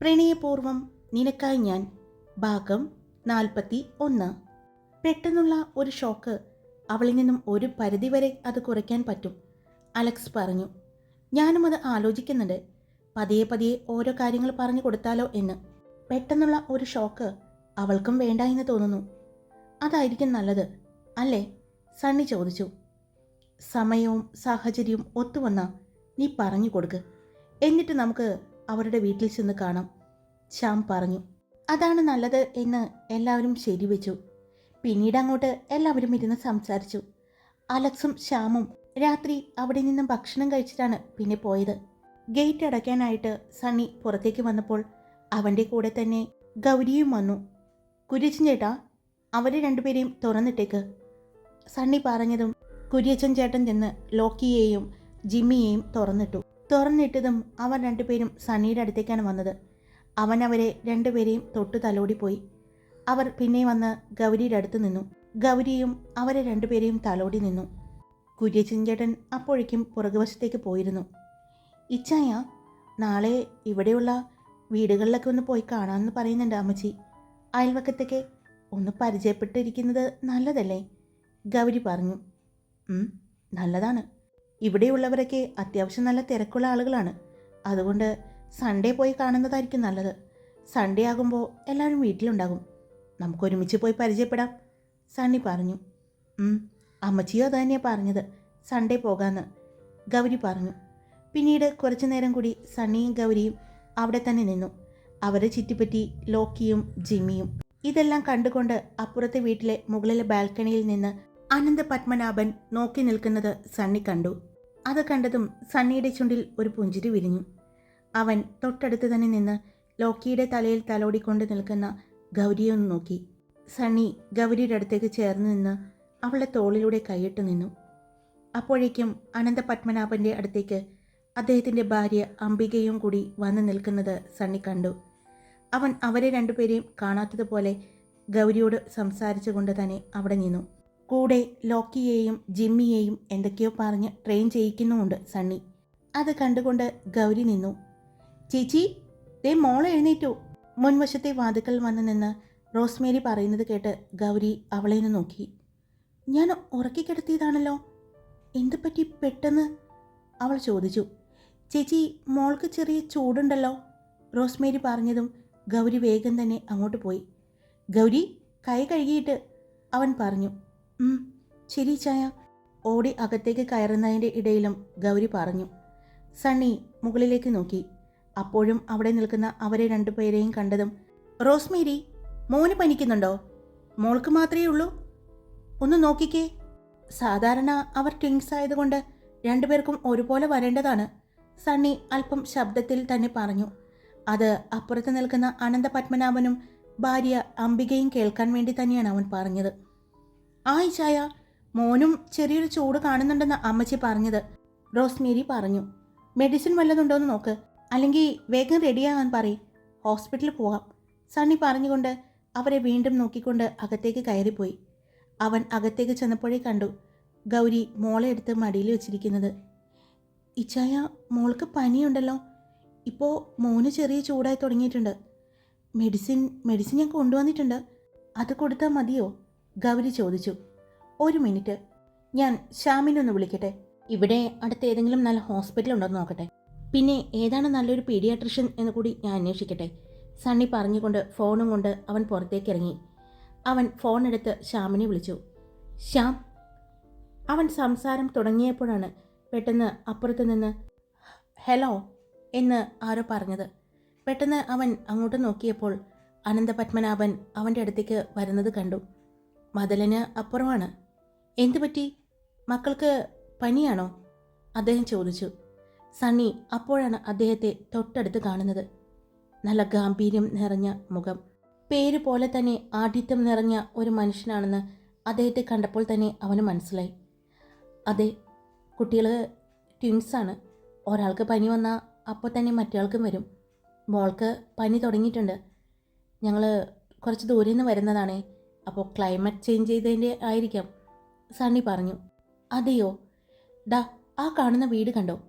പ്രണയപൂർവം നിനക്കായി ഞാൻ. ഭാഗം നാൽപ്പത്തി ഒന്ന് പെട്ടെന്നുള്ള ഒരു ഷോക്ക് അവളിൽ നിന്നും ഒരു പരിധിവരെ അത് കുറയ്ക്കാൻ പറ്റും അലക്സ് പറഞ്ഞു. ഞാനും അത് ആലോചിക്കുന്നുണ്ട്. പതിയെ പതിയെ ഓരോ കാര്യങ്ങൾ പറഞ്ഞു കൊടുത്താലോ എന്ന്. പെട്ടെന്നുള്ള ഒരു ഷോക്ക് അവൾക്കും വേണ്ട എന്ന് തോന്നുന്നു. അതായിരിക്കും നല്ലത് അല്ലേ? സണ്ണി ചോദിച്ചു. സമയവും സാഹചര്യവും ഒത്തുവന്ന നീ പറഞ്ഞു കൊടുക്ക്. എന്നിട്ട് നമുക്ക് അവരുടെ വീട്ടിൽ ചെന്ന് കാണാം. ശ്യാം പറഞ്ഞു അതാണ് നല്ലത് എന്ന് എല്ലാവരും ശരിവെച്ചു. പിന്നീട് അങ്ങോട്ട് എല്ലാവരും ഇരുന്ന് സംസാരിച്ചു. അലക്സും ശ്യാമും രാത്രി അവിടെ നിന്നും ഭക്ഷണം കഴിച്ചിട്ടാണ് പിന്നെ പോയത്. ഗേറ്റ് അടയ്ക്കാനായിട്ട് സണ്ണി പുറത്തേക്ക് വന്നപ്പോൾ അവന്റെ കൂടെ തന്നെ ഗൗരിയും വന്നു. കുര്യച്ചൻ ചേട്ടാ അവരെ രണ്ടുപേരെയും തുറന്നിട്ടേക്ക്. സണ്ണി പറഞ്ഞതും കുര്യച്ചൻ ചേട്ടൻ ചെന്ന് ലോക്കിയെയും ജിമ്മിയെയും തുറന്നിട്ടു. തുറന്നിട്ടതും അവർ രണ്ടുപേരും സണ്ണിയുടെ അടുത്തേക്കാണ് വന്നത്. അവൻ അവരെ രണ്ടുപേരെയും തൊട്ട് തലോടിപ്പോയി. അവർ പിന്നെ വന്ന് ഗൗരിയുടെ അടുത്ത് നിന്നു. ഗൗരിയും അവരെ രണ്ടുപേരെയും തലോടി നിന്നു. കുര്യച്ചൻ ചേട്ടൻ അപ്പോഴേക്കും പുറകുവശത്തേക്ക് പോയിരുന്നു. ഇച്ചായ നാളെ ഇവിടെയുള്ള വീടുകളിലൊക്കെ ഒന്ന് പോയി കാണാമെന്ന് പറയുന്നുണ്ട് അമ്മച്ചി. അയൽവക്കത്തൊക്കെ ഒന്ന് പരിചയപ്പെട്ടിരിക്കുന്നത് നല്ലതല്ലേ? ഗൗരി പറഞ്ഞു. നല്ലതാണ്. ഇവിടെയുള്ളവരൊക്കെ അത്യാവശ്യം നല്ല തിരക്കുള്ള ആളുകളാണ്. അതുകൊണ്ട് സൺഡേ പോയി കാണുന്നതായിരിക്കും നല്ലത്. സൺഡേ ആകുമ്പോൾ എല്ലാവരും വീട്ടിലുണ്ടാകും. നമുക്ക് ഒരുമിച്ച് പോയി പരിചയപ്പെടാം സണ്ണി പറഞ്ഞു. അമ്മച്ചിയോ അമ്മച്ചിയും അത് തന്നെയാണ് പറഞ്ഞത് സൺഡേ പോകാമെന്ന് ഗൗരി പറഞ്ഞു. പിന്നീട് കുറച്ചു നേരം കൂടി സണ്ണിയും ഗൗരിയും അവിടെ തന്നെ നിന്നു. അവരെ ചുറ്റിപ്പറ്റി ലോക്കിയും ജിമ്മിയും ഇതെല്ലാം കണ്ടുകൊണ്ട് അപ്പുറത്തെ വീട്ടിലെ മുകളിലെ ബാൽക്കണിയിൽ നിന്ന് അനന്ത പത്മനാഭൻ നോക്കി നിൽക്കുന്നത് സണ്ണി കണ്ടു. അത് കണ്ടതും സണ്ണിയുടെ ചുണ്ടിൽ ഒരു പുഞ്ചിരി വിരിഞ്ഞു. അവൻ തൊട്ടടുത്ത് തന്നെ നിന്ന് ലോക്കിയുടെ തലയിൽ തലോടിക്കൊണ്ട് നിൽക്കുന്ന ഗൗരിയെ ഒന്ന് നോക്കി. സണ്ണി ഗൗരിയുടെ അടുത്തേക്ക് ചേർന്ന് നിന്ന് അവളുടെ തോളിലൂടെ കൈയിട്ട് നിന്നു. അപ്പോഴേക്കും അനന്ത പത്മനാഭന്റെ അടുത്തേക്ക് അദ്ദേഹത്തിന്റെ ഭാര്യ അംബികയും കൂടി വന്നു നിൽക്കുന്നത് സണ്ണി കണ്ടു. അവൻ അവരെ രണ്ടുപേരെയും കാണാത്തതുപോലെ ഗൗരിയോട് സംസാരിച്ചുകൊണ്ട് തന്നെ അവിടെ നിന്നു. കൂടെ ലോക്കിയെയും ജിമ്മിയെയും എന്തൊക്കെയോ പറഞ്ഞ് ട്രെയിൻ ചെയ്യിക്കുന്നുമുണ്ട് സണ്ണി. അത് കണ്ടുകൊണ്ട് ഗൗരി നിന്നു. ചേച്ചി ദേ മോൾ എഴുന്നേറ്റു. മുൻവശത്തെ വാതുക്കൽ വന്നു നിന്ന് റോസ്മേരി പറയുന്നത് കേട്ട് ഗൗരി അവളെ നിന്ന് നോക്കി. ഞാൻ ഉറക്കിക്കിടത്തിയതാണല്ലോ എന്തുപറ്റി പെട്ടെന്ന്? അവൾ ചോദിച്ചു. ചേച്ചി മോൾക്ക് ചെറിയ ചൂടുണ്ടല്ലോ. റോസ്മേരി പറഞ്ഞതും ഗൗരി വേഗം തന്നെ അങ്ങോട്ട് പോയി. ഗൗരി കൈ കഴുകിയിട്ട് അവൻ പറഞ്ഞു. "ഉം, ശരി ചായ. ഓടി അകത്തേക്ക് കയറുന്നതിന്റെ ഇടയിലും ഗൗരി പറഞ്ഞു. സണ്ണി മുകളിലേക്ക് നോക്കി. അപ്പോഴും അവിടെ നിൽക്കുന്ന അവരെ രണ്ടുപേരെയും കണ്ടതും റോസ്മേരി മോന് പനിക്കുന്നുണ്ടോ? മോൾക്ക് മാത്രമേ ഉള്ളൂ. ഒന്ന് നോക്കിക്കേ. സാധാരണ അവർ ട്വിങ്സ് ആയതുകൊണ്ട് രണ്ടുപേർക്കും ഒരുപോലെ വരേണ്ടതാണ്. സണ്ണി അല്പം ശബ്ദത്തിൽ തന്നെ പറഞ്ഞു. അത് അപ്പുറത്ത് നിൽക്കുന്ന അനന്ത പത്മനാഭനും ഭാര്യ അംബികയും കേൾക്കാൻ വേണ്ടി തന്നെയാണ് അവൻ പറഞ്ഞത്. ആയി ചായ. മോനും ചെറിയൊരു ചൂട് കാണുന്നുണ്ടെന്ന് അമ്മച്ചി പറഞ്ഞത്. റോസ്മേരി പറഞ്ഞു. മെഡിസിൻ വല്ലതുണ്ടോ എന്ന് നോക്ക്. അല്ലെങ്കിൽ വേഗം റെഡിയാകാൻ പറയും. ഹോസ്പിറ്റലിൽ പോകാം സണ്ണി പറഞ്ഞുകൊണ്ട് അവരെ വീണ്ടും നോക്കിക്കൊണ്ട് അകത്തേക്ക് കയറിപ്പോയി. അവൻ അകത്തേക്ക് ചെന്നപ്പോഴേ കണ്ടു. ഗൗരി മോളെ എടുത്ത് മടിയിൽ വെച്ചിരിക്കുന്നത്. ഇച്ചായ മോൾക്ക് പനിയുണ്ടല്ലോ. ഇപ്പോൾ മോന് ചെറിയ ചൂടായി തുടങ്ങിയിട്ടുണ്ട്. മെഡിസിൻ മെഡിസിൻ ഞാൻ കൊണ്ടുവന്നിട്ടുണ്ട്. അത് കൊടുത്താൽ മതിയോ? ഗൗരി ചോദിച്ചു ഒരു മിനിറ്റ് ഞാൻ ശ്യാമിനൊന്ന് വിളിക്കട്ടെ? ഇവിടെ അടുത്ത് ഏതെങ്കിലും നല്ല ഹോസ്പിറ്റൽ ഉണ്ടോ എന്ന് നോക്കട്ടെ. പിന്നെ ഏതാണ് നല്ലൊരു പീഡിയാട്രിഷ്യൻ എന്ന് കൂടി ഞാൻ അന്വേഷിക്കട്ടെ. സണ്ണി പറഞ്ഞുകൊണ്ട് ഫോണും കൊണ്ട് അവൻ പുറത്തേക്ക് ഇറങ്ങി. അവൻ ഫോൺ എടുത്ത് ശ്യാമിനെ വിളിച്ചു. ശ്യാം അവൻ സംസാരം തുടങ്ങിയപ്പോഴാണ് പെട്ടെന്ന് അപ്പുറത്ത് നിന്ന് ഹലോ എന്ന് ആരോ പറഞ്ഞത്. പെട്ടെന്ന് അവൻ അങ്ങോട്ട് നോക്കിയപ്പോൾ അനന്തപത്മനാഭൻ അവന്റെ അടുത്തേക്ക് വരുന്നത് കണ്ടു. മദലന് അപ്പുറമാണ്. എന്തു പറ്റി? മക്കൾക്ക് പനിയാണോ? അദ്ദേഹം ചോദിച്ചു. സണ്ണി അപ്പോഴാണ് അദ്ദേഹത്തെ തൊട്ടടുത്ത് കാണുന്നത്. നല്ല ഗാംഭീര്യം നിറഞ്ഞ മുഖം. പേര് പോലെ തന്നെ ആഠിത്യം നിറഞ്ഞ ഒരു മനുഷ്യനാണെന്ന് അദ്ദേഹത്തെ കണ്ടപ്പോൾ തന്നെ അവന് മനസ്സിലായി. അതെ കുട്ടികൾ ട്വിൻസാണ് ഒരാൾക്ക് പനി വന്നാൽ അപ്പോൾ തന്നെ മറ്റേയാൾക്കും വരും. മോൾക്ക് പനി തുടങ്ങിയിട്ടുണ്ട്. ഞങ്ങൾ കുറച്ച് ദൂരെ നിന്ന് വരുന്നതാണേ. അപ്പോൾ ക്ലൈമറ്റ് ചേഞ്ച് ചെയ്തതിന്റെ ആയിരിക്കാം സണ്ണി പറഞ്ഞു. അതെയോ? ഡാ ആ കാണുന്ന വീട് കണ്ടോ?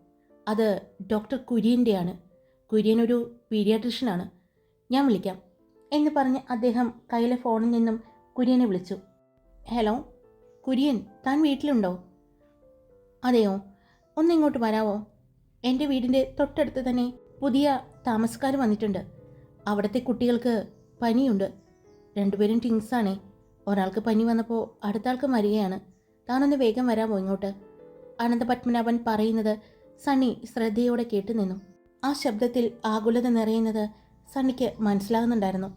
അത് ഡോക്ടർ കുര്യന്റെയാണ്. കുര്യൻ ഒരു പീഡിയാട്രിഷ്യനാണ്. ഞാൻ വിളിക്കാം. എന്ന് പറഞ്ഞ് അദ്ദേഹം കയ്യിലെ ഫോണിൽ നിന്നും കുര്യനെ വിളിച്ചു. ഹലോ കുര്യൻ താൻ വീട്ടിലുണ്ടോ? അതെയോ? ഒന്നിങ്ങോട്ട് വരാവോ? എന്റെ വീടിന്റെ തൊട്ടടുത്ത് തന്നെ പുതിയ താമസക്കാർ വന്നിട്ടുണ്ട്. അവിടുത്തെ കുട്ടികൾക്ക് പനിയുണ്ട്. രണ്ടുപേരും ടിങ്സാണേ. ഒരാൾക്ക് പനി വന്നപ്പോൾ അടുത്ത ആൾക്ക് വരികയാണ് താനൊന്ന് വേഗം വരാമോ ഇങ്ങോട്ട്? അനന്തപത്മനാഭൻ പറയുന്നത് സണ്ണി ശ്രദ്ധയോടെ കേട്ടു നിന്നു. ആ ശബ്ദത്തിൽ ആകുലത നിറയുന്നത് സണ്ണിക്ക് മനസ്സിലാകുന്നുണ്ടായിരുന്നു.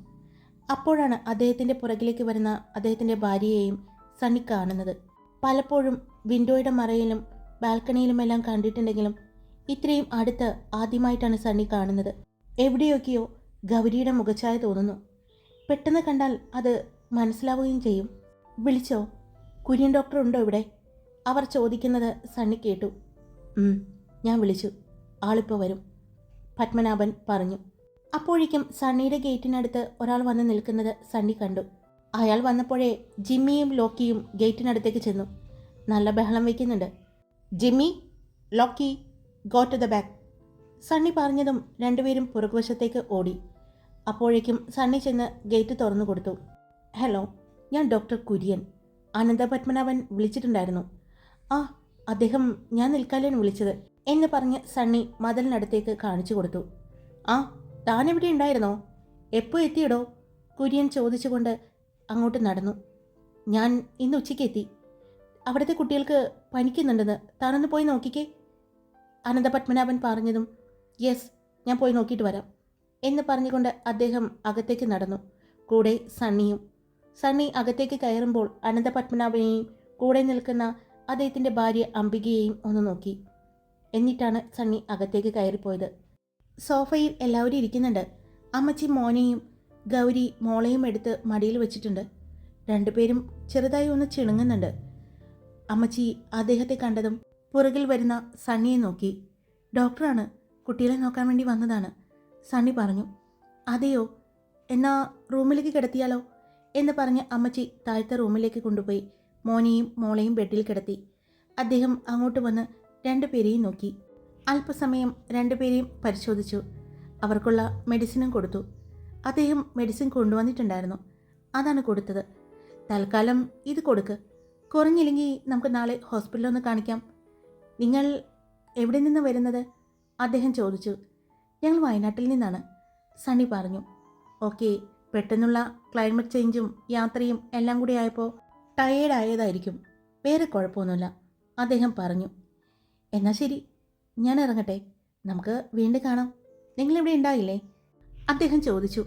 അപ്പോഴാണ് അദ്ദേഹത്തിന്റെ പുറകിലേക്ക് വരുന്ന അദ്ദേഹത്തിന്റെ ഭാര്യയെയും സണ്ണി കാണുന്നത്. പലപ്പോഴും വിൻഡോയുടെ മറയിലും ബാൽക്കണിയിലുമെല്ലാം കണ്ടിട്ടുണ്ടെങ്കിലും ഇത്രയും അടുത്ത് ആദ്യമായിട്ടാണ് സണ്ണി കാണുന്നത്. എവിടെയൊക്കെയോ ഗൗരിയുടെ മുഖച്ഛായ തോന്നുന്നു. പെട്ടെന്ന് കണ്ടാൽ അത് മനസ്സിലാവുകയും ചെയ്യും. വിളിച്ചോ? കുര്യൻ ഡോക്ടർ ഉണ്ടോ ഇവിടെ? അവർ ചോദിക്കുന്നത് സണ്ണി കേട്ടു. ഞാൻ വിളിച്ചു. ആളിപ്പോൾ വരും. പത്മനാഭൻ പറഞ്ഞു. അപ്പോഴേക്കും സണ്ണിയുടെ ഗേറ്റിനടുത്ത് ഒരാൾ വന്ന് നിൽക്കുന്നത് സണ്ണി കണ്ടു. അയാൾ വന്നപ്പോഴേ ജിമ്മിയും ലോക്കിയും ഗേറ്റിനടുത്തേക്ക് ചെന്നു. നല്ല ബഹളം വയ്ക്കുന്നുണ്ട് Jimmy Lucky go to the back. Sunny പറഞ്ഞതും രണ്ടുപേരും പുറകുവശത്തേക്ക് ഓടി. അപ്പോഴേക്കും സണ്ണി ചെന്ന് ഗേറ്റ് തുറന്നു കൊടുത്തു. ഹലോ ഞാൻ ഡോക്ടർ കുര്യൻ. അനന്തപത്മനാഭൻ വിളിച്ചിട്ടുണ്ടായിരുന്നു. ആ അദ്ദേഹം ഞാൻ നിൽക്കാനാണ് വിളിച്ചത് എന്ന് പറഞ്ഞ് സണ്ണി മതിലിനടുത്തേക്ക് കാണിച്ചു കൊടുത്തു. ആ താൻ എവിടെ ഉണ്ടായിരുന്നോ? എപ്പോൾ എത്തിയിടോ? കുര്യൻ ചോദിച്ചുകൊണ്ട് അങ്ങോട്ട് നടന്നു. ഞാൻ ഇന്ന് ഉച്ചയ്ക്ക് എത്തി. അവിടുത്തെ കുട്ടികൾക്ക് പനിക്കുന്നുണ്ടെന്ന് താനൊന്ന് പോയി നോക്കിക്കേ. അനന്തപത്മനാഭൻ പറഞ്ഞതും യെസ് ഞാൻ പോയി നോക്കിയിട്ട് വരാം എന്ന് പറഞ്ഞുകൊണ്ട് അദ്ദേഹം അകത്തേക്ക് നടന്നു. കൂടെ സണ്ണിയും സണ്ണി അകത്തേക്ക് കയറുമ്പോൾ അനന്തപത്മനാഭനെയും കൂടെ നിൽക്കുന്ന അദ്ദേഹത്തിന്റെ ഭാര്യ അംബികയെയും ഒന്ന് നോക്കി. എന്നിട്ടാണ് സണ്ണി അകത്തേക്ക് കയറിപ്പോയത്. സോഫയിൽ എല്ലാവരും ഇരിക്കുന്നുണ്ട്. അമ്മച്ചി മോനെയും ഗൗരി മോളെയും എടുത്ത് മടിയിൽ വെച്ചിട്ടുണ്ട്. രണ്ടുപേരും ചെറുതായി ഒന്ന് ചിണുങ്ങുന്നുണ്ട്. അമ്മച്ചി അദ്ദേഹത്തെ കണ്ടതും പുറകിൽ വരുന്ന സണ്ണിയെ നോക്കി. ഡോക്ടറാണ്. കുട്ടികളെ നോക്കാൻ വേണ്ടി വന്നതാണ്. സണ്ണി പറഞ്ഞു അതെയോ? എന്നാ റൂമിലേക്ക് കിടത്തിയാലോ? എന്ന് പറഞ്ഞ് അമ്മച്ചി താഴത്തെ റൂമിലേക്ക് കൊണ്ടുപോയി മോനെയും മോളെയും ബെഡിൽ കിടത്തി. അദ്ദേഹം അങ്ങോട്ട് വന്ന് രണ്ടുപേരെയും നോക്കി. അല്പസമയം രണ്ടുപേരെയും പരിശോധിച്ചു. അവർക്കുള്ള മെഡിസിനും കൊടുത്തു. അദ്ദേഹം മെഡിസിൻ കൊണ്ടുവന്നിട്ടുണ്ടായിരുന്നു. അതാണ് കൊടുത്തത്. തൽക്കാലം ഇത് കൊടുക്ക്. കുറഞ്ഞില്ലെങ്കിൽ നമുക്ക് നാളെ ഹോസ്പിറ്റലിൽ ഒന്ന് കാണിക്കാം. നിങ്ങൾ എവിടെ നിന്ന് വരുന്നത്? അദ്ദേഹം ചോദിച്ചു. ഞങ്ങൾ വയനാട്ടിൽ നിന്നാണ് സണ്ണി പറഞ്ഞു. ഓക്കെ പെട്ടെന്നുള്ള ക്ലൈമറ്റ് ചേഞ്ചും യാത്രയും എല്ലാം കൂടി ആയപ്പോൾ ടയേർഡ് ആയതായിരിക്കും. വേറെ കുഴപ്പമൊന്നുമില്ല. അദ്ദേഹം പറഞ്ഞു എന്നാൽ ശരി ഞാൻ ഇറങ്ങട്ടെ. നമുക്ക് വീണ്ടും കാണാം. നിങ്ങളിവിടെ ഉണ്ടായില്ലേ? അദ്ദേഹം ചോദിച്ചു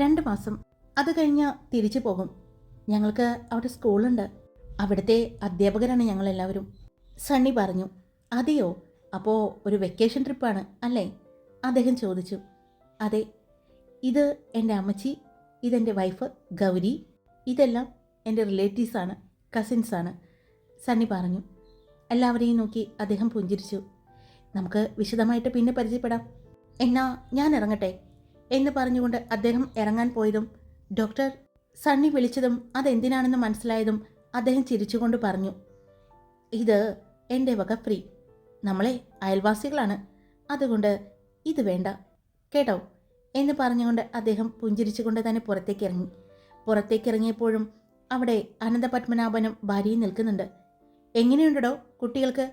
രണ്ട് മാസം. അത് കഴിഞ്ഞാൽ തിരിച്ചു പോകും. ഞങ്ങൾക്ക് അവിടെ സ്കൂളുണ്ട്. അവിടുത്തെ അധ്യാപകരാണ് ഞങ്ങളെല്ലാവരും. സണ്ണി പറഞ്ഞു അതെയോ? അപ്പോൾ ഒരു വെക്കേഷൻ ട്രിപ്പാണ് അല്ലേ? അദ്ദേഹം ചോദിച്ചു അതെ ഇത് എന്റെ അമ്മച്ചി ഇതെന്റെ വൈഫ് ഗൗരി. ഇതെല്ലാം എന്റെ റിലേറ്റീവ്സാണ് കസിൻസാണ് സണ്ണി പറഞ്ഞു എല്ലാവരെയും നോക്കി അദ്ദേഹം പുഞ്ചിരിച്ചു. നമുക്ക് വിശദമായിട്ട് പിന്നെ പരിചയപ്പെടാം. എന്നാ ഞാൻ ഇറങ്ങട്ടെ എന്ന് പറഞ്ഞുകൊണ്ട് അദ്ദേഹം ഇറങ്ങാൻ പോയതും ഡോക്ടർ സണ്ണി വിളിച്ചതും അതെന്തിനാണെന്ന് മനസ്സിലായതും അദ്ദേഹം ചിരിച്ചുകൊണ്ട് പറഞ്ഞു ഇത് എന്റെ വക ഫ്രീ നമ്മളെ അയൽവാസികളാണ്. അതുകൊണ്ട് ഇത് വേണ്ട. കേട്ടോ? എന്ന് പറഞ്ഞുകൊണ്ട് അദ്ദേഹം പുഞ്ചിരിച്ചുകൊണ്ട് തന്നെ പുറത്തേക്ക് ഇറങ്ങി പുറത്തേക്ക് ഇറങ്ങിയപ്പോഴും അവിടെ അനന്തപത്മനാഭനും ഭാര്യയും നിൽക്കുന്നുണ്ട്. എങ്ങനെയുണ്ടടോ കുട്ടികൾക്ക്?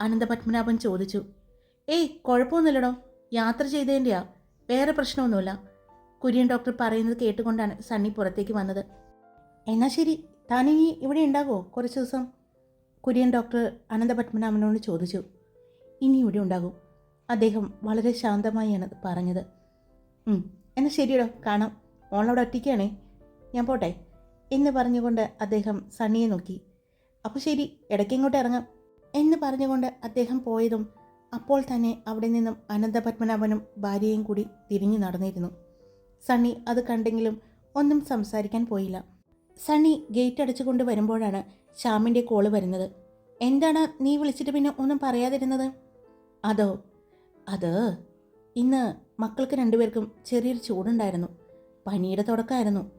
അനന്തപത്മനാഭൻ ചോദിച്ചു. ഏയ് കുഴപ്പമൊന്നുമില്ലടോ. യാത്ര ചെയ്തതിന്റെയാ വേറെ പ്രശ്നമൊന്നുമില്ല. കുര്യൻ ഡോക്ടർ പറയുന്നത് കേട്ടുകൊണ്ടാണ് സണ്ണി പുറത്തേക്ക് വന്നത്. എന്നാൽ ശരി. താനിനി ഇവിടെ ഉണ്ടാകുമോ കുറച്ച് ദിവസം? കുര്യൻ ഡോക്ടർ അനന്തപത്മനാഭനോട് ചോദിച്ചു. ഇനി ഇവിടെ ഉണ്ടാകും. അദ്ദേഹം വളരെ ശാന്തമായാണ് പറഞ്ഞത്. "ഉം, എന്നാൽ ശരിയടോ കാണാം. മോളവിടെ ഒറ്റയ്ക്കാണേ. ഞാൻ പോട്ടെ. എന്ന് പറഞ്ഞുകൊണ്ട് അദ്ദേഹം സണ്ണിയെ നോക്കി. അപ്പോൾ ശരി ഇടയ്ക്ക് ഇങ്ങോട്ട് ഇറങ്ങാം. എന്ന് പറഞ്ഞുകൊണ്ട് അദ്ദേഹം പോയതും അപ്പോൾ തന്നെ അവിടെ നിന്നും അനന്തപത്മനാഭനും ഭാര്യയും കൂടി തിരിഞ്ഞു നടന്നിരുന്നു. സണ്ണി അത് കണ്ടെങ്കിലും ഒന്നും സംസാരിക്കാൻ പോയില്ല. സണ്ണി ഗേറ്റ് അടച്ചുകൊണ്ട് വരുമ്പോഴാണ് ശ്യാമിന്റെ കോൾ വരുന്നത്. എന്താണ് നീ വിളിച്ചിട്ട് പിന്നെ ഒന്നും പറയാതിരുന്നത്? അതോ? അത് ഇന്ന് മക്കൾക്ക് രണ്ടുപേർക്കും ചെറിയൊരു ചൂടുണ്ടായിരുന്നു. പനിയുടെ തുടക്കമായിരുന്നു.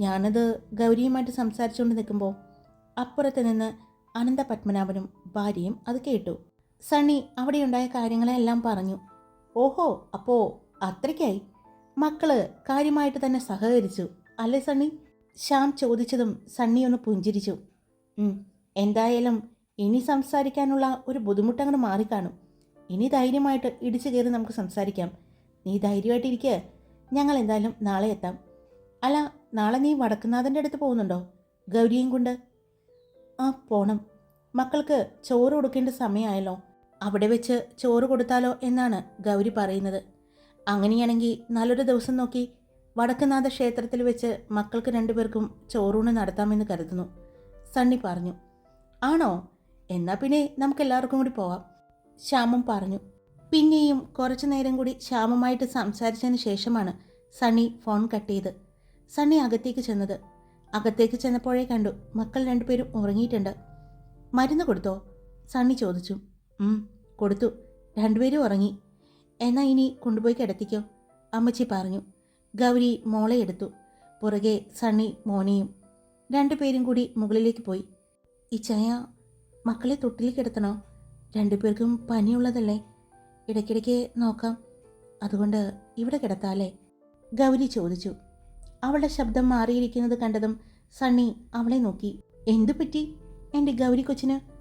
ഞാനത് ഗൗരിയുമായിട്ട് സംസാരിച്ചുകൊണ്ട് നിൽക്കുമ്പോൾ അപ്പുറത്ത് നിന്ന് അനന്ത പത്മനാഭനും ഭാര്യയും അത് കേട്ടു. സണ്ണി അവിടെയുണ്ടായ കാര്യങ്ങളെല്ലാം പറഞ്ഞു. ഓഹോ അപ്പോ അത്രയ്ക്കായി? മക്കൾ കാര്യമായിട്ട് തന്നെ സഹകരിച്ചു അല്ലേ സണ്ണി? ശ്യാം ചോദിച്ചതും സണ്ണി ഒന്ന് പുഞ്ചിരിച്ചു. എന്തായാലും ഇനി സംസാരിക്കാനുള്ള ഒരു ബുദ്ധിമുട്ടങ്ങൾ മാറിക്കാണും. ഇനി ധൈര്യമായിട്ട് ഇടിച്ചു കയറി നമുക്ക് സംസാരിക്കാം. നീ ധൈര്യമായിട്ടിരിക്കുക ഞങ്ങൾ എന്തായാലും നാളെ എത്താം. അല്ല നാളെ നീ വടക്കുന്നാഥന്റെ അടുത്ത് പോകുന്നുണ്ടോ? ഗൗരിയും കൊണ്ട്. ആ പോണം. മക്കൾക്ക് ചോറ് കൊടുക്കേണ്ട സമയമായല്ലോ. അവിടെ വെച്ച് ചോറ് കൊടുത്താലോ എന്നാണ് ഗൗരി പറയുന്നത്. അങ്ങനെയാണെങ്കിൽ നല്ലൊരു ദിവസം നോക്കി വടക്കുനാഥ ക്ഷേത്രത്തിൽ വെച്ച് മക്കൾക്ക് രണ്ടുപേർക്കും ചോറൂണ് നടത്താമെന്ന് കരുതുന്നു. സണ്ണി പറഞ്ഞു. ആണോ? എന്നാൽ പിന്നെ നമുക്കെല്ലാവർക്കും കൂടി പോവാം. ശ്യാമും പറഞ്ഞു. പിന്നെയും കുറച്ചു നേരം കൂടി ശ്യാമുമായിട്ട് സംസാരിച്ചതിന് ശേഷമാണ് സണ്ണി ഫോൺ കട്ട് ചെയ്ത്. സണ്ണി അകത്തേക്ക് ചെന്നത്. അകത്തേക്ക് ചെന്നപ്പോഴേ കണ്ടു മക്കൾ രണ്ടുപേരും ഉറങ്ങിയിട്ടുണ്ട്. മരുന്ന് കൊടുത്തോ? സണ്ണി ചോദിച്ചു. കൊടുത്തു. രണ്ടുപേരും ഉറങ്ങി. എന്നാ ഇനി കൊണ്ടുപോയി കിടത്തിക്കോ? അമ്മച്ചി പറഞ്ഞു. ഗൗരി മോളെ എടുത്തു. പുറകെ സണ്ണി മോനെയും രണ്ടുപേരും കൂടി മുകളിലേക്ക് പോയി. ഈ ചായ മക്കളെ തൊട്ടിൽ കിടത്തണോ രണ്ടുപേർക്കും പനിയുള്ളതല്ലേ? ഇടയ്ക്കിടയ്ക്ക് നോക്കാം. അതുകൊണ്ട് ഇവിടെ കിടത്താലേ ഗൗരി ചോദിച്ചു. അവളുടെ ശബ്ദം മാറിയിരിക്കുന്നത് കണ്ടതും സണ്ണി അവളെ നോക്കി. എന്തു പറ്റി? എന്റെ ഗൗരി കൊച്ചിന്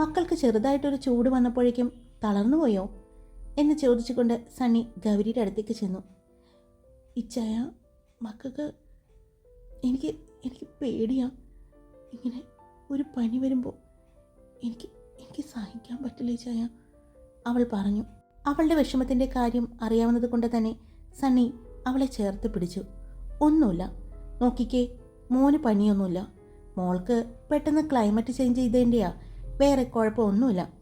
മക്കൾക്ക് ചെറുതായിട്ടൊരു ചൂട് വന്നപ്പോഴേക്കും തളർന്നുപോയോ? എന്ന് ചോദിച്ചുകൊണ്ട് സണ്ണി ഗൗരിയുടെ അടുത്തേക്ക് ചെന്നു. ഇച്ചായ മക്കൾക്ക് എനിക്ക് എനിക്ക് പേടിയാ. ഇങ്ങനെ ഒരു പനി വരുമ്പോൾ എനിക്ക് എനിക്ക് സഹിക്കാൻ പറ്റില്ല ഇച്ചായ അവൾ പറഞ്ഞു. അവളുടെ വിഷമത്തിന്റെ കാര്യം അറിയാവുന്നത് കൊണ്ട് തന്നെ സണ്ണി അവളെ ചേർത്ത് പിടിച്ചു. ഒന്നുമില്ല. നോക്കിക്കേ മോന് പനിയൊന്നുമില്ല. മോൾക്ക് പെട്ടെന്ന് ക്ലൈമറ്റ് ചേഞ്ച് ചെയ്തതിന്റെയാ വേറെ കുഴപ്പമൊന്നുമില്ല.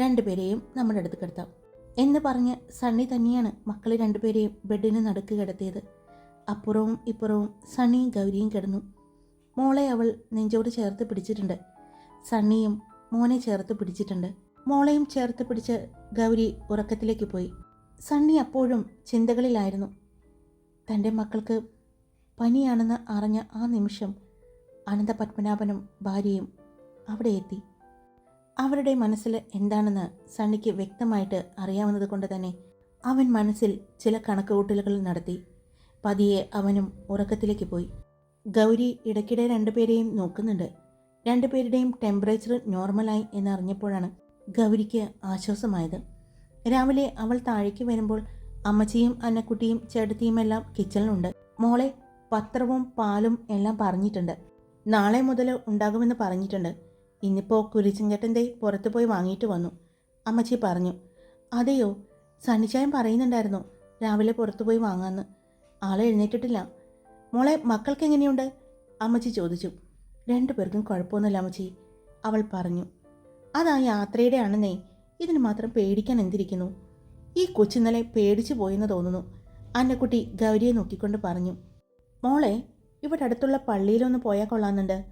രണ്ടുപേരെയും നമ്മുടെ അടുത്ത് കിടത്താം. എന്ന് പറഞ്ഞ് സണ്ണി തന്നെയാണ് മക്കളെ രണ്ടുപേരെയും ബെഡിന് നടുക്ക് കിടത്തിയത്. അപ്പുറവും ഇപ്പുറവും സണ്ണിയും ഗൗരിയും കിടന്നു. മോളെ അവൾ നെഞ്ചോട് ചേർത്ത് പിടിച്ചിട്ടുണ്ട്. സണ്ണിയും മോനെ ചേർത്ത് പിടിച്ചിട്ടുണ്ട്. മോളെയും ചേർത്ത് പിടിച്ച് ഗൗരി ഉറക്കത്തിലേക്ക് പോയി. സണ്ണി അപ്പോഴും ചിന്തകളിലായിരുന്നു. തന്റെ മക്കൾക്ക് പനിയാണെന്ന് അറിഞ്ഞ ആ നിമിഷം അനന്തപത്മനാഭനും ഭാര്യയും അവിടെ എത്തി. അവരുടെ മനസ്സിൽ എന്താണെന്ന് സണ്ണിക്ക് വ്യക്തമായിട്ട് അറിയാവുന്നത് കൊണ്ട് തന്നെ അവൻ മനസ്സിൽ ചില കണക്കുകൂട്ടലുകൾ നടത്തി. പതിയെ അവനും ഉറക്കത്തിലേക്ക് പോയി. ഗൗരി ഇടയ്ക്കിടെ രണ്ടുപേരെയും നോക്കുന്നുണ്ട്. രണ്ടുപേരുടെയും ടെമ്പറേച്ചർ നോർമലായി എന്നറിഞ്ഞപ്പോഴാണ് ഗൗരിക്ക് ആശ്വാസമായത്. രാവിലെ അവൾ താഴേക്ക് വരുമ്പോൾ അമ്മച്ചിയും അന്നക്കുട്ടിയും ചേട്ടത്തിയുമെല്ലാം കിച്ചണിലുണ്ട്. മോളെ പത്രവും പാലും എല്ലാം പറഞ്ഞിട്ടുണ്ട്. നാളെ മുതൽ ഉണ്ടാകുമെന്ന് പറഞ്ഞിട്ടുണ്ട്. ഇന്നിപ്പോൾ കുരിച്ചിങ്കട്ടന്റെ പുറത്ത് പോയി വാങ്ങിയിട്ട് വന്നു. അമ്മച്ചി പറഞ്ഞു അതെയോ? സണ്ണിച്ചായം പറയുന്നുണ്ടായിരുന്നു രാവിലെ പുറത്തു പോയി വാങ്ങാമെന്ന് ആളെ എഴുന്നേറ്റിട്ടില്ല. മോളെ മക്കൾക്ക് എങ്ങനെയുണ്ട്? അമ്മച്ചി ചോദിച്ചു. രണ്ടുപേർക്കും കുഴപ്പമൊന്നുമില്ല അമ്മച്ചി അവൾ പറഞ്ഞു. അതാ യാത്രയുടെ ആണെന്നേ ഇതിന് മാത്രം പേടിക്കാൻ എന്തിരിക്കുന്നു? ഈ കൊച്ചിന്നലെ പേടിച്ചു പോയെന്ന് തോന്നുന്നു. അന്നക്കുട്ടി ഗൗരിയെ നോക്കിക്കൊണ്ട് പറഞ്ഞു മോളെ ഇവിടെ അടുത്തുള്ള പള്ളിയിലൊന്ന് പോയാൽ കൊള്ളാമെന്നുണ്ട്.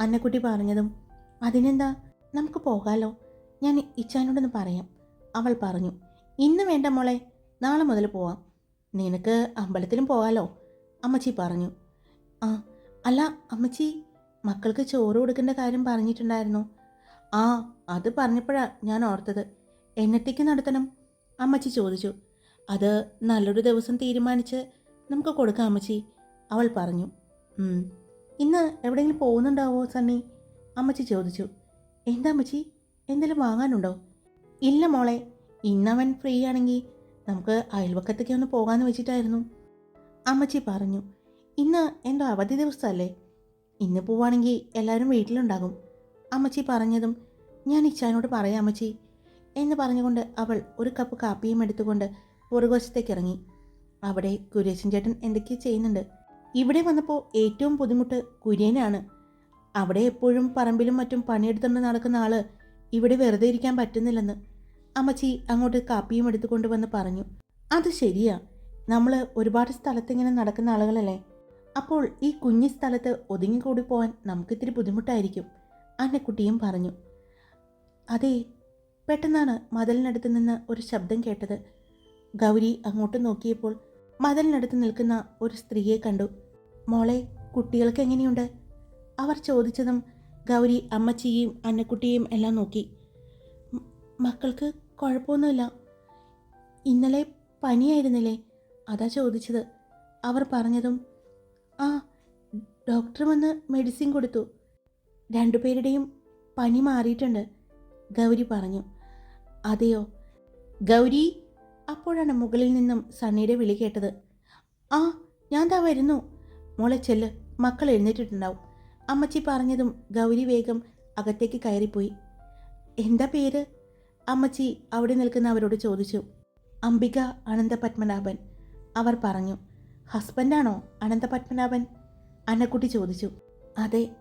അന്നക്കുട്ടി പറഞ്ഞതും അതിനെന്താ? നമുക്ക് പോകാലോ. ഞാൻ ഇച്ചാനോടൊന്ന് പറയാം. അവൾ പറഞ്ഞു ഇന്ന് വേണ്ട മോളെ നാളെ മുതൽ പോവാം. നിനക്ക് അമ്പലത്തിലും പോകാലോ. അമ്മച്ചി പറഞ്ഞു ആ അല്ല അമ്മച്ചി മക്കൾക്ക് ചോറ് കൊടുക്കേണ്ട കാര്യം പറഞ്ഞിട്ടുണ്ടായിരുന്നു. ആ അത് പറഞ്ഞപ്പോഴാ ഞാൻ ഓർത്തത്. എന്നത്തേക്ക് നടത്തണം? അമ്മച്ചി ചോദിച്ചു. അത് നല്ലൊരു ദിവസം തീരുമാനിച്ച് നമുക്ക് കൊടുക്കാം അമ്മച്ചി. അവൾ പറഞ്ഞു. ഇന്ന് എവിടെയെങ്കിലും പോകുന്നുണ്ടാവോ സണ്ണി? അമ്മച്ചി ചോദിച്ചു. എന്താ അമ്മച്ചി? എന്തെങ്കിലും വാങ്ങാനുണ്ടോ? ഇല്ല മോളെ. ഇന്നവൻ ഫ്രീ ആണെങ്കിൽ നമുക്ക് അയൽവക്കത്തേക്ക് ഒന്ന് പോകാമെന്ന് വെച്ചിട്ടായിരുന്നു. അമ്മച്ചി പറഞ്ഞു. ഇന്ന് എന്റെ അവധി ദിവസമല്ലേ ഇന്ന് പോവാണെങ്കിൽ എല്ലാവരും വീട്ടിലുണ്ടാകും. അമ്മച്ചി പറഞ്ഞതും ഞാൻ ഇച്ചാനോട് പറയാം അമ്മച്ചി എന്ന് പറഞ്ഞുകൊണ്ട് അവൾ ഒരു കപ്പ് കാപ്പിയും എടുത്തുകൊണ്ട് പുറകുവശത്തേക്ക് ഇറങ്ങി അവിടെ കുര്യച്ചൻ ചേട്ടൻ എന്തൊക്കെയോ ചെയ്യുന്നുണ്ട്. ഇവിടെ വന്നപ്പോൾ ഏറ്റവും ബുദ്ധിമുട്ട് കുര്യനാണ്. അവിടെ എപ്പോഴും പറമ്പിലും മറ്റും പണിയെടുത്തുകൊണ്ട് നടക്കുന്ന ആൾ ഇവിടെ വെറുതെ ഇരിക്കാൻ പറ്റുന്നില്ലെന്ന് അമ്മച്ചി അങ്ങോട്ട് കാപ്പിയും എടുത്തുകൊണ്ട് വന്ന് പറഞ്ഞു. അത് ശരിയാ. നമ്മൾ ഒരുപാട് സ്ഥലത്ത് ഇങ്ങനെ നടക്കുന്ന ആളുകളല്ലേ? അപ്പോൾ ഈ കുഞ്ഞു സ്ഥലത്ത് ഒതുങ്ങിക്കൂടി പോകാൻ നമുക്കിത്തിരി ബുദ്ധിമുട്ടായിരിക്കും. അന്നക്കുട്ടിയും പറഞ്ഞു. അതെ പെട്ടെന്നാണ് മതിലിനടുത്ത് നിന്ന് ഒരു ശബ്ദം കേട്ടത്. ഗൗരി അങ്ങോട്ട് നോക്കിയപ്പോൾ മതിലിനടുത്ത് നിൽക്കുന്ന ഒരു സ്ത്രീയെ കണ്ടു. മോളെ കുട്ടികൾക്ക് എങ്ങനെയുണ്ട്? അവർ ചോദിച്ചതും ഗൗരി അമ്മച്ചിയെയും അന്നക്കുട്ടിയെയും എല്ലാം നോക്കി. മക്കൾക്ക് കുഴപ്പമൊന്നുമില്ല. ഇന്നലെ പനിയായിരുന്നില്ലേ? അതാ ചോദിച്ചത്. അവർ പറഞ്ഞതും ആ ഡോക്ടർ വന്ന് മെഡിസിൻ കൊടുത്തു. രണ്ടുപേരുടെയും പനി മാറിയിട്ടുണ്ട് ഗൗരി പറഞ്ഞു. അതെയോ? ഗൗരി അപ്പോഴാണ് മുകളിൽ നിന്നും സണ്ണിയുടെ വിളി കേട്ടത്. ആ ഞാൻ താ വരുന്നു. മോളെ ചെല്ല് മക്കൾ എഴുന്നേറ്റിട്ടുണ്ടാവും. അമ്മച്ചി പറഞ്ഞതും ഗൗരി വേഗം അകത്തേക്ക് കയറിപ്പോയി. എന്താ പേര്? അമ്മച്ചി അവിടെ നിൽക്കുന്ന അവരോട് ചോദിച്ചു. അംബിക അനന്ത പത്മനാഭൻ അവർ പറഞ്ഞു ഹസ്ബൻഡാണോ അനന്ത പത്മനാഭൻ അന്നക്കുട്ടി ചോദിച്ചു. അതെ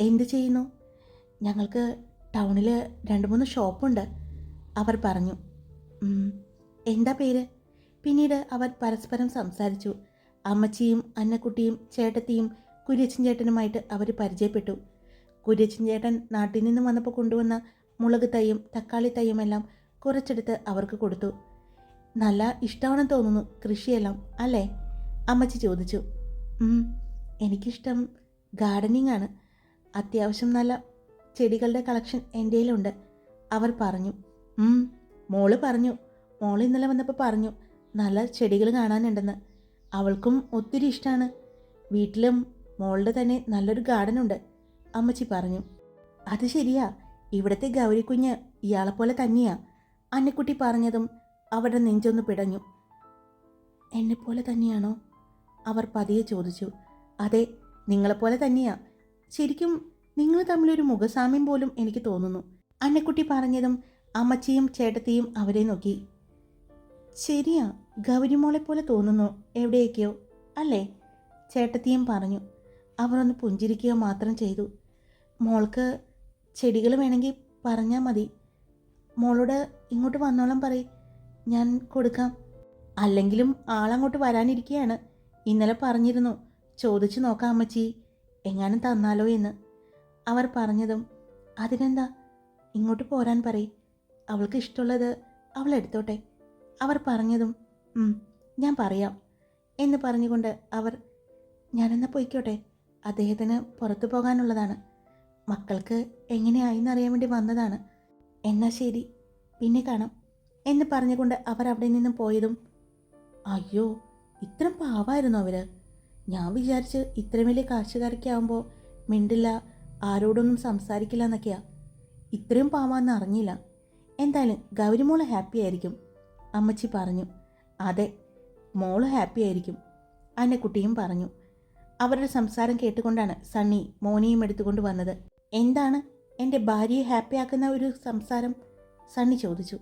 എന്ത് ചെയ്യുന്നു? ഞങ്ങൾക്ക് ടൗണിൽ രണ്ട് മൂന്ന് ഷോപ്പുണ്ട്. അവർ പറഞ്ഞു എന്താ പേര്? പിന്നീട് അവർ പരസ്പരം സംസാരിച്ചു. അമ്മച്ചിയും അന്നക്കുട്ടിയും ചേട്ടത്തിയും കുര്യച്ചൻ ചേട്ടനുമായിട്ട് അവർ പരിചയപ്പെട്ടു. കുര്യച്ചൻ ചേട്ടൻ നാട്ടിൽ നിന്ന് വന്നപ്പോൾ കൊണ്ടുവന്ന മുളക് തൈയും തക്കാളി തൈയും എല്ലാം കുറച്ചെടുത്ത് അവർക്ക് കൊടുത്തു. നല്ല ഇഷ്ടമാണെന്ന് തോന്നുന്നു കൃഷിയെല്ലാം അല്ലേ? അമ്മച്ചി ചോദിച്ചു. "ഉം, എനിക്കിഷ്ടം ഗാർഡനിങ് ആണ് അത്യാവശ്യം നല്ല ചെടികളുടെ കളക്ഷൻ എന്റെ കയ്യിലുണ്ട് അവർ പറഞ്ഞു "ഉം, മോൾ പറഞ്ഞു മോൾ ഇന്നലെ വന്നപ്പോൾ പറഞ്ഞു നല്ല ചെടികൾ കാണാനുണ്ടെന്ന്. അവൾക്കും ഒത്തിരി ഇഷ്ടമാണ് വീട്ടിലും മോളുടെ തന്നെ നല്ലൊരു ഗാർഡൻ ഉണ്ട് അമ്മച്ചി പറഞ്ഞു. അത് ശരിയാ. ഇവിടുത്തെ ഗൗരിക്കുഞ്ഞ് ഇയാളെപ്പോലെ തന്നെയാ അന്നക്കുട്ടി പറഞ്ഞതും അവരുടെ നെഞ്ചൊന്ന് പിടഞ്ഞു. എന്നെപ്പോലെ തന്നെയാണോ? അവർ പതിയെ ചോദിച്ചു. അതെ നിങ്ങളെപ്പോലെ തന്നെയാ. ശരിക്കും നിങ്ങൾ തമ്മിലൊരു മുഖസാമ്യം പോലും എനിക്ക് തോന്നുന്നു. അന്നക്കുട്ടി പറഞ്ഞതും അമ്മച്ചിയും ചേട്ടത്തിയും അവരെ നോക്കി. ശരിയാ ഗൗരിമോളെ പോലെ തോന്നുന്നു എവിടെയൊക്കെയോ അല്ലേ? ചേട്ടത്തിയും പറഞ്ഞു. അവർ ഒന്ന് പുഞ്ചിരിക്കുക മാത്രം ചെയ്തു. മോൾക്ക് ചെടികൾ വേണമെങ്കിൽ പറഞ്ഞാൽ മതി. മോളോട് ഇങ്ങോട്ട് വന്നോളം പറ ഞാൻ കൊടുക്കാം. അല്ലെങ്കിലും ആളങ്ങോട്ട് വരാനിരിക്കുകയാണ് ഇന്നലെ പറഞ്ഞിരുന്നു. ചോദിച്ചു നോക്കാം അമ്മച്ചി. എങ്ങാനും തന്നാലോ എന്ന് അവർ പറഞ്ഞതും അതിനെന്താ ഇങ്ങോട്ട് പോരാൻ പറയും. അവൾക്ക് ഇഷ്ടമുള്ളത് അവൾ എടുത്തോട്ടെ. അവർ പറഞ്ഞതും ഞാൻ പറയാം എന്ന് പറഞ്ഞുകൊണ്ട് അവർ ഞാനെന്നാ പോയിക്കോട്ടെ. അദ്ദേഹത്തിന് പുറത്തു പോകാനുള്ളതാണ്. മക്കൾക്ക് എങ്ങനെയായിന്നറിയാൻ വേണ്ടി വന്നതാണ്. എന്നാ ശരി പിന്നെ കാണാം എന്ന് പറഞ്ഞുകൊണ്ട് അവർ അവിടെ നിന്നും പോയതും അയ്യോ ഇത്ര പാവായിരുന്നു അവർ ഞാൻ വിചാരിച്ച് ഇത്രയും വലിയ കാശുകാരൊക്കെയാകുമ്പോൾ മിണ്ടില്ല ആരോടൊന്നും സംസാരിക്കില്ല എന്നൊക്കെയാ. ഇത്രയും പാവാന്ന് അറിഞ്ഞില്ല. എന്തായാലും ഗൗരിമോൾ ഹാപ്പി ആയിരിക്കും അമ്മച്ചി പറഞ്ഞു. അതെ മോൾ ഹാപ്പി ആയിരിക്കും അന്നക്കുട്ടിയും പറഞ്ഞു. അവരുടെ സംസാരം കേട്ടുകൊണ്ടാണ് സണ്ണി മോനെയും എടുത്തുകൊണ്ട് വന്നത്. എന്താണ് എന്റെ ഭാര്യയെ ഹാപ്പിയാക്കുന്ന ഒരു സംസാരം? സണ്ണി ചോദിച്ചു.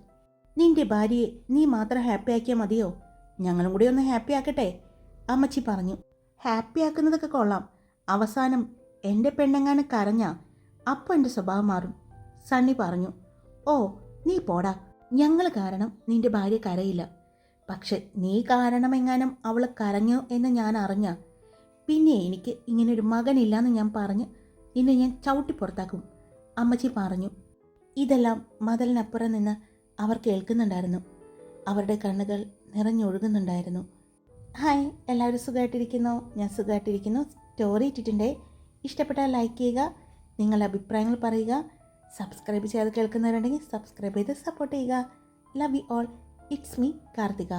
നിന്റെ ഭാര്യയെ നീ മാത്രം ഹാപ്പിയാക്കിയാൽ മതിയോ? ഞങ്ങളും കൂടി ഒന്ന് ഹാപ്പിയാക്കട്ടെ അമ്മച്ചി പറഞ്ഞു. ഹാപ്പി ആക്കുന്നതൊക്കെ കൊള്ളാം. അവസാനം എന്റെ പെണ്ണെങ്ങാനും കരഞ്ഞ അപ്പോൾ എന്റെ സ്വഭാവം മാറും. സണ്ണി പറഞ്ഞു ഓ നീ പോടാ. ഞങ്ങൾ കാരണം നിന്റെ ഭാര്യ കരയില്ല. പക്ഷെ നീ കാരണമെങ്ങാനും അവൾ കരഞ്ഞു എന്ന് ഞാൻ അറിഞ്ഞ പിന്നെ എനിക്ക് ഇങ്ങനൊരു മകനില്ലാന്ന് ഞാൻ പറഞ്ഞ് നിന്നെ ഞാൻ ചവിട്ടി പുറത്താക്കും. അമ്മച്ചി പറഞ്ഞു ഇതെല്ലാം മതിലിനപ്പുറം നിന്ന് അവർ കേൾക്കുന്നുണ്ടായിരുന്നു. അവരുടെ കണ്ണുകൾ നിറഞ്ഞൊഴുകുന്നുണ്ടായിരുന്നു. ഹായ് എല്ലാവരും സുഖമായിട്ടിരിക്കുന്നു. ഞാൻ സുഖമായിട്ടിരിക്കുന്നു. സ്റ്റോറി ഇട്ടിട്ടുണ്ട്. ഇഷ്ടപ്പെട്ടാൽ ലൈക്ക് ചെയ്യുക നിങ്ങളുടെ അഭിപ്രായങ്ങൾ പറയുക സബ്സ്ക്രൈബ് ചെയ്ത് കേൾക്കുന്നവരുണ്ടെങ്കിൽ സബ്സ്ക്രൈബ് ചെയ്ത് സപ്പോർട്ട് ചെയ്യുക. Love you all it's me Karthika.